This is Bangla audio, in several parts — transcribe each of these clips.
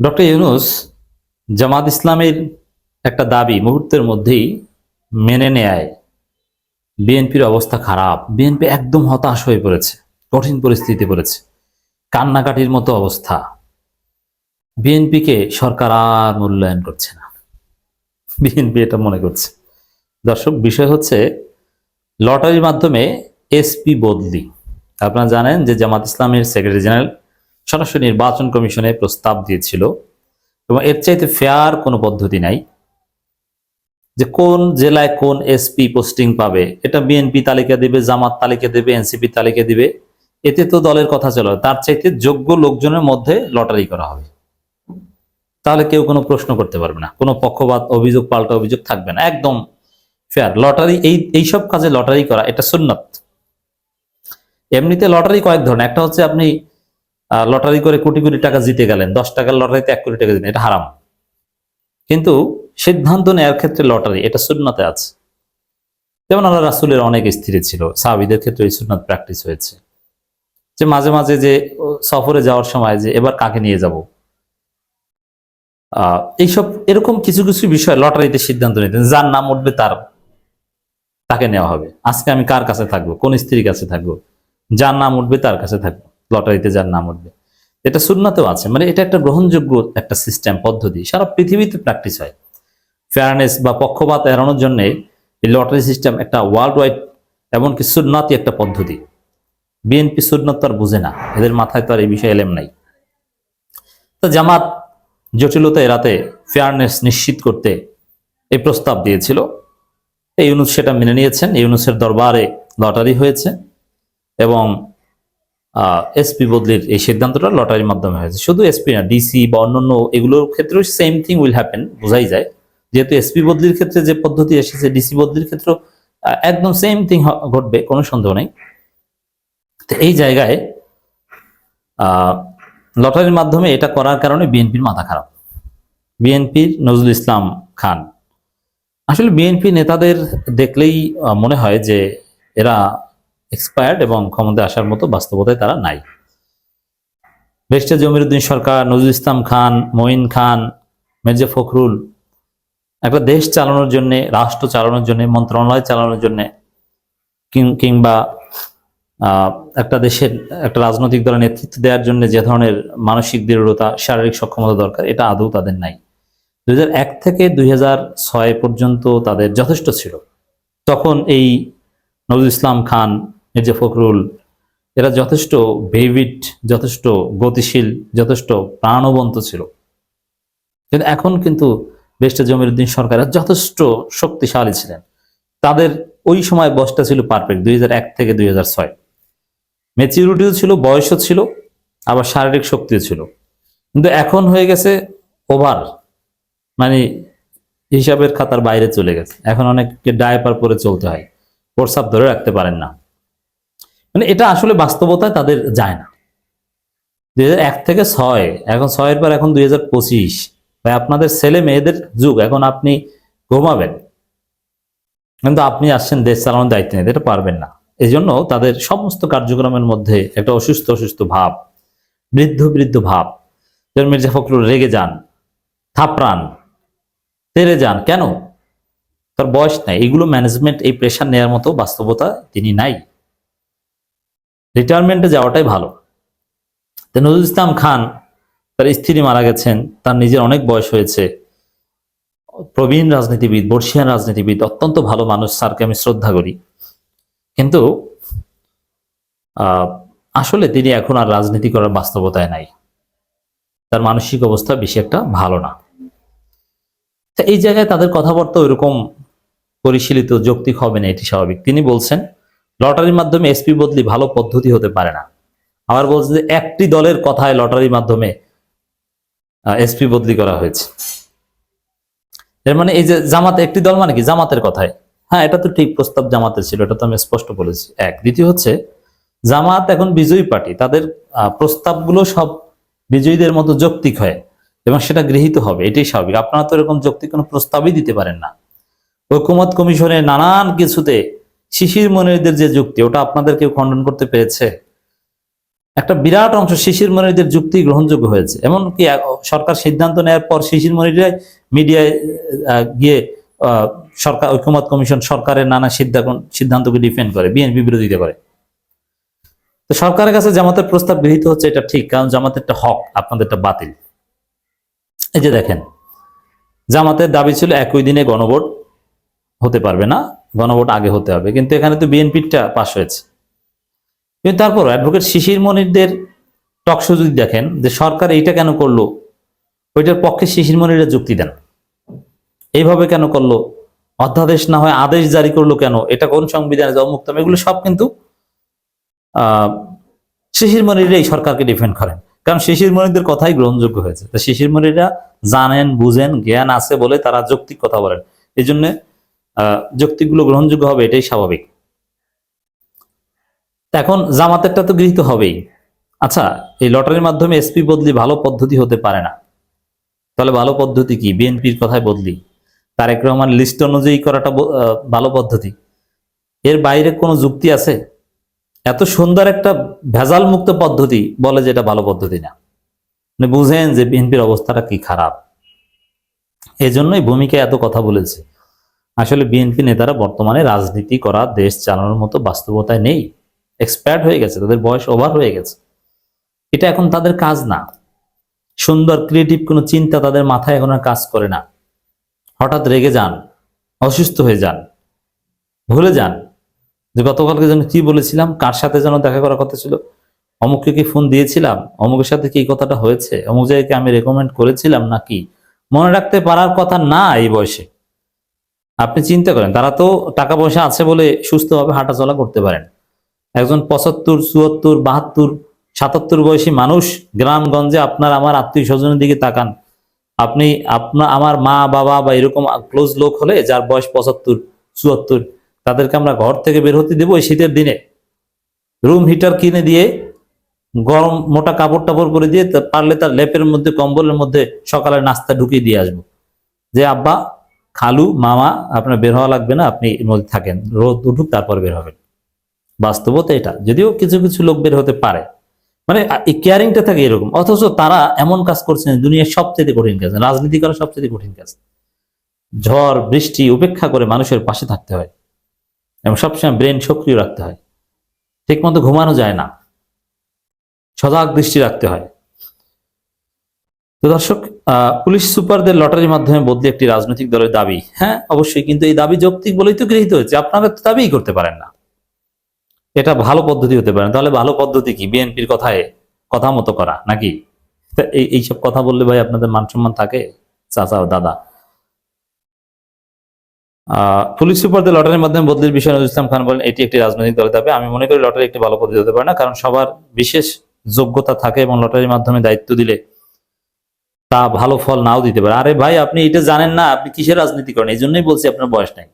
ডক্টর ইউনুস জামাত ইসলামের একটা দাবি মুহূর্তের মধ্যেই মেনে নেয় বিএনপির অবস্থা খারাপ। বিএনপি একদম হতাশ হয়ে পড়েছে, কঠিন পরিস্থিতি পড়েছে। কান্নাকাটির মতো অবস্থা। বিএনপিকে সরকার আর মূল্যায়ন করছে না। বিএনপি এটা মনে করছে। দর্শক, বিষয় হচ্ছে লটারির মাধ্যমে এসপি বদলি। আপনারা জানেন যে জামাত ইসলামের সেক্রেটারি জেনারেল সরাসরি নির্বাচন কমিশনে প্রস্তাব দিয়েছিল। এবং এর চাইতে ফেয়ার কোনো পদ্ধতি নাই। যে কোন জেলায় কোন এসপি পোস্টিং পাবে, এটা বিএনপি তালিকা দিবে, জামাত তালিকা দিবে এনসিপি তালিকা দিবে, এতে তো দলের কথা চলে। তার চাইতে যোগ্য লোকজনের মধ্যে লটারি করা হবে। তাহলে কেউ কোনো প্রশ্ন করতে পারবে না। কোনো পক্ষপাত, অভিযোগ, পাল্টা অভিযোগ থাকবে না। একদম ফেয়ার লটারি এই এইসব কাজে লটারি করা, এটা সুন্নত। এমনিতে লটারি কয়েক ধরনের। একটা হচ্ছে আপনি লটারি করে কোটি কোটি টাকা জিতে গেলেন, দশ টাকার লটারিতে এক কোটি টাকা দিলেন এটা হারাম। কিন্তু সিদ্ধান্ত নেওয়ার ক্ষেত্রে লটারি, এটা সুন্নতে আছে। যেমন আল্লাহ রাসুলের অনেক স্থিরে ছিল, সাহাবিদের ক্ষেত্রে এই সুন্নত প্র্যাকটিস হয়েছে। যে মাঝে মাঝে যে সফরে যাওয়ার সময় যে এবার কাকে নিয়ে যাব? এইসব এরকম কিছু কিছু বিষয় লটারিতে সিদ্ধান্ত নিতেন, যার নাম উঠবে তার, তাকে নেওয়া হবে। আজকে আমি কার কাছে থাকব? কোন স্ত্রীর কাছে থাকব? যার নাম উঠবে তার কাছে থাকব। লটারিতে যার নাম উঠবে। এটা সুন্নাতেও আছে। মানে এটা একটা গ্রহণযোগ্য একটা সিস্টেম পদ্ধতি। সারা পৃথিবীতে প্র্যাকটিস হয়। ফেয়ারনেস বা পক্ষপাত এড়ানোর জন্য এই লটারি সিস্টেম একটা ওয়ার্ল্ড ওয়াইড এমনকি সুন্নাতি একটা পদ্ধতি। বিএনপি সুন্নত তো আর বুঝে না। এদের মাথায় তো আর এই বিষয়ে এলেম নাই। তো জামাত জটিলতা এড়াতে ফেয়ারনেস নিশ্চিত করতে এই প্রস্তাব দিয়েছিল। এই ইউনুস সেটা মেনে নিয়েছেন। ইউনুসের দরবারে লটারি হয়েছে এবং এসপি বদলির এই সিদ্ধান্তটা লটারির মাধ্যমে হয়েছে। শুধু এসপি না ডিসি বা অন্যান্য এগুলোর ক্ষেত্রেও সেম থিং উইল হ্যাপেন বোঝাই যায়। যেহেতু এসপি বদলির ক্ষেত্রে যে পদ্ধতি এসেছে ডিসি বদলির ক্ষেত্রেও একদম সেম থিং ঘটবে, কোনো সন্দেহ নেই। তো এই জায়গায় লটারির মাধ্যমে এটা করার কারণে বিএনপির মাথা খারাপ। বিএনপির নজরুল ইসলাম খান। আসলে বিএনপি নেতাদের দেখলেই মনে হয় যে এরা এক্সপায়ার্ড এবং ক্ষমতায় আসার মতো বাস্তবতায় তারা নাই। বেস্টার জমিরুদ্দিন সরকার, নজরুল ইসলাম খান, মঈন খান, মির্জা ফখরুল, একটা দেশ চালানোর জন্য, রাষ্ট্র চালানোর জন্য, মন্ত্রণালয় চালানোর জন্য কিংবা একটা দেশের, একটা রাজনৈতিক দলের নেতৃত্ব দেওয়ার জন্য যে ধরনের মানসিক দৃঢ়তা, শারীরিক সক্ষমতা দরকার, এটা আদৌ তাদের নাই। দুই এক থেকে দুই হাজার ছয় পর্যন্ত তাদের যথেষ্ট ছিল। তখন এই নজরুল ইসলাম খান মির্জা ফখরুল, এরা যথেষ্ট ভেভিট যথেষ্ট গতিশীল, যথেষ্ট প্রাণবন্ত ছিল। কিন্তু এখন কিন্তু বেস্টার জমিরুদ্দিন সরকার যথেষ্ট শক্তিশালী ছিলেন। তাদের ওই সময় বয়সটা ছিল পারফেক্ট দুই এক থেকে দুই ছয়। ম্যাচিউরিটিও ছিল, বয়সও ছিল, আবার শারীরিক শক্তিও ছিল। কিন্তু এখন হয়ে গেছে ওভার মানে হিসাবের খাতার বাইরে চলে গেছে। এখন অনেককে ডায়পার পরে চলতে হয় প্রসাব ধরে রাখতে পারেন না। মানে এটা আসলে বাস্তবতায় তাদের যায় না। দুই এক থেকে ছয়, এখন ছয়ের পর এখন দুই হাজার পঁচিশ। ভাই, আপনাদের ছেলে মেয়েদের যুগ, এখন আপনি ঘুমাবেন। কিন্তু আপনি আসছেন দেশ চালানোর দায়িত্ব নিতে এটা পারবেন না। এই জন্য তাদের সমস্ত কার্যক্রমের মধ্যে একটা অসুস্থ অসুস্থ ভাব, বৃদ্ধ বৃদ্ধ ভাব। যেমন মির্জা ফখরুল, রেগে যান, থাপড়ান, তেরে যান। কেন? তার বয়স নাই। এগুলো ম্যানেজমেন্ট এই প্রেশার নেওয়ার মতো বাস্তবতা তিনি নাই। রিটায়ারমেন্টে যাওয়াটাই ভালো। তো নজরুল ইসলাম খান তার স্ত্রী মারা গেছেন, তার নিজের অনেক বয়স হয়েছে। প্রবীণ রাজনীতিবিদ, বর্ষিয়ান রাজনীতিবিদ, অত্যন্ত ভালো মানুষ, স্যারকে আমি শ্রদ্ধা করি। কিন্তু আসলে তিনি এখন আর রাজনীতি করার বাস্তবতায় নাই। তার মানসিক অবস্থা বেশি একটা ভালো না। এই জায়গায় তাদের কথাবার্তা ওইরকম পরিশীলিত, যৌক্তিক হবে না, এটি স্বাভাবিক। তিনি বলছেন লটারির মাধ্যমে এসপি বদলি ভালো পদ্ধতি হতে পারে না। আবার বলছে যে একটি দলের কথায় লটারির মাধ্যমে এসপি বদলি করা হয়েছে। এর মানে এই যে জামাত, একটি দল মানে কি? জামাতের কথায়। হ্যাঁ এটা তো ঠিক প্রস্তাব জামাতের ছিল, এটা তো আমি স্পষ্ট বলেছি। এক। দ্বিতীয় হচ্ছে, জামাত এখন বিজয়ী পার্টি। তাদের প্রস্তাবগুলো সব বিজয়ীদের মতো যৌক্তিক হয় এবং সেটা গৃহীত হবে। এটাই স্বাভাবিক। আপনারা তো এরকম যৌক্তিক কোনো প্রস্তাবই দিতে পারেন না। ঐকমত কমিশনের নানান কিছুতে শিশির মনিরদের যে যুক্তি, ওটা আপনাদের কেউ খণ্ডন করতে পেরেছে? একটা বিরাট অংশ শিশির মনিরদের যুক্তি গ্রহণযোগ্য হয়েছে। এমনকি সরকার সিদ্ধান্ত নেওয়ার পর শিশির মনিরাই মিডিয়ায় গিয়ে সরকার, ঐক্যমত কমিশন সরকারের নানা সিদ্ধান্ত সিদ্ধান্তকে ডিফেন্ড করে বিএনপি বিরোধিতা করে। তো সরকারের কাছে জামাতের প্রস্তাব গৃহীত হচ্ছে, এটা ঠিক, কারণ জামাতের একটা হক, আপনাদেরটা বাতিল। এই যে দেখেন, জামাতের দাবি ছিল একই দিনে গণভোট হতে পারবে না, গণভোট আগে হতে হবে। কিন্তু এখানে তো বিএনপিটা পাশ হয়েছে। কিন্তু তারপর অ্যাডভোকেট শিশির মনিরদের টকশো যদি দেখেন, যে সরকার এইটা কেন করল, ওইটার পক্ষে শিশির মনিরা যুক্তি দেন। এইভাবে কেন করল, অধ্যাদেশ না হয় আদেশ জারি করল কেন, এটা কোন সংবিধানে অমুক্তম, এগুলো সব কিন্তু শিশির মনিরা এই সরকারকে ডিফেন্ড করেন। কারণ শিশির মনিরদের কথাই গ্রহণযোগ্য হয়েছে। তা শিশির মনিরা জানেন, বুঝেন, জ্ঞান আছে বলে তারা যৌক্তিক কথা বলেন। এই জন্য যৌক্তিকগুলো গ্রহণযোগ্য হবে, এটাই স্বাভাবিক। এখন জামাতেরটা তো গৃহীত হবেই। আচ্ছা এই লটারির মাধ্যমে এসপি বদলি ভালো পদ্ধতি হতে পারে না। তাহলে ভালো পদ্ধতি কি? বিএনপির কথায় বদলি। তারেক রহমান লিস্ট অনুযায়ী করাটা ভালো পদ্ধতি। এর বাইরে কোনো যুক্তি আছে? এত সুন্দর একটা ভেজাল মুক্ত পদ্ধতি বলে যে এটা ভালো পদ্ধতি না। বুঝেন যে বিএনপির অবস্থাটা কি খারাপ। এজন্যই ভূমিকা এত কথা বলেছে। আসলে বিএনপি নেতারা বর্তমানে রাজনীতি করা, দেশ চালানোর মতো বাস্তবতায় নেই। এক্সপায়ার্ড হয়ে গেছে, তাদের বয়স ওভার হয়ে গেছে। এটা এখন তাদের কাজ না। সুন্দর ক্রিয়েটিভ কোনো চিন্তা তাদের মাথায় এখন আর কাজ করে না। হঠাৎ রেগে যান, অসুস্থ হয়ে যান, ভুলে যান। যে গতকালকে যেন কি বলেছিলাম, কার সাথে যেন দেখা করার কথা ছিল? অমুককে কি ফোন দিয়েছিলাম? অমুকের সাথে কি কথাটা হয়েছে? অমুক জায়গাকে আমি রেকমেন্ড করেছিলাম নাকি? মনে রাখতে পারার কথা না এই বয়সে। আপনি চিন্তা করেন, তারা তো টাকা পয়সা আছে বলে সুস্থভাবে হাঁটাচলা করতে পারেন। একজন পঁচাত্তর, চুয়াত্তর, বাহাত্তর, সাতাত্তর বয়সী মানুষ গ্রামগঞ্জে আপনার আমার আত্মীয় স্বজনের দিকে তাকান। আপনি আপনার আমার মা, বাবা বা এরকম ক্লোজ লোক হলে যার বয়স পঁচাত্তর, চুয়াত্তর, তাদেরকে আমরা ঘর থেকে বের হতে দেবো শীতের দিনে। রুম হিটার কিনে দিয়ে, গরম মোটা কাপড় টাপড় করে দিয়ে পারলে তার লেপের মধ্যে, কম্বলের মধ্যে সকালে নাস্তা ঢুকিয়ে দিয়ে আসব। যে, আব্বা খালু, মামা, আপনার বের হওয়া লাগবে না, আপনি মধ্যে থাকেন। রোদ উঠুক, তারপর বের হবেন। বাস্তবতা এটা, যদিও কিছু কিছু লোক বের হতে পারে। মানে কেয়ারিংটা থাকে এরকম। অথচ তারা এমন কাজ করছেন দুনিয়ার সবচেয়ে কঠিন কাজ। রাজনীতি করা সবচেয়ে কঠিন কাজ। ঝড়, বৃষ্টি উপেক্ষা করে মানুষের পাশে থাকতে হয়। এবং সবসময় ব্রেন সক্রিয় রাখতে হয়। ঠিক মতো ঘুমানো যায় না। সজাগ দৃষ্টি রাখতে হয়। তো দর্শক পুলিশ সুপারদের লটারির মাধ্যমে বদলি একটি রাজনৈতিক দলের দাবি। হ্যাঁ অবশ্যই, কিন্তু এই দাবি যৌক্তিক বলেই তো গৃহীত হয়েছে। আপনারা তো দাবিই করতে পারেন না। এটা ভালো পদ্ধতি হতে পারে তাহলে ভালো পদ্ধতি কি? বিএনপির কথায় কথা মতো করা নাকি? এই এইসব কথা বললে ভাই আপনাদের মান সম্মান থাকে? চাচা ও দাদা। পুলিশ সুপারদের লটারির মাধ্যমে বদলির বিষয়ে নজরুল ইসলাম খান বলেন, এটি একটি রাজনৈতিক দলের দাবি। আমি মনে করি লটারি একটি ভালো পদ্ধতি হতে পারে না, কারণ সবার বিশেষ যোগ্যতা থাকে এবং লটারির মাধ্যমে দায়িত্ব দিলে তা ভালো ফল নাও দিতে পারে। আরে ভাই, আপনি এটা জানেন না, আপনি কিসের রাজনীতি করেন? এই জন্যই বলছি আপনার বয়স নাই।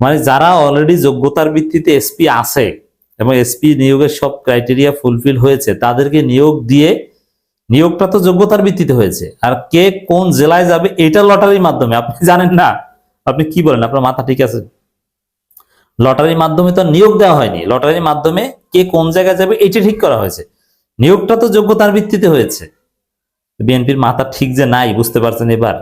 মানে যারা অলরেডি যোগ্যতার ভিত্তিতে এসপি আছে এবং এসপি নিয়োগের সব ক্রাইটেরিয়া ফুলফিল হয়েছে, তাদেরকে নিয়োগ দিয়ে, নিয়োগটা তো যোগ্যতার ভিত্তিতে হয়েছে। আর কে কোন জেলায় যাবে, এটা লটারির মাধ্যমে, আপনি জানেন না। আপনি কি বলেন, আপনার মাথা ঠিক আছে? লটারির মাধ্যমে তো নিয়োগ দেওয়া হয়নি। লটারির মাধ্যমে কে কোন জায়গায় যাবে, এটা ঠিক করা হয়েছে। নিয়োগটা তো যোগ্যতার ভিত্তিতে হয়েছে। বিএনপির মাথা ঠিক যে নাই বুঝতে পারছেন এবার?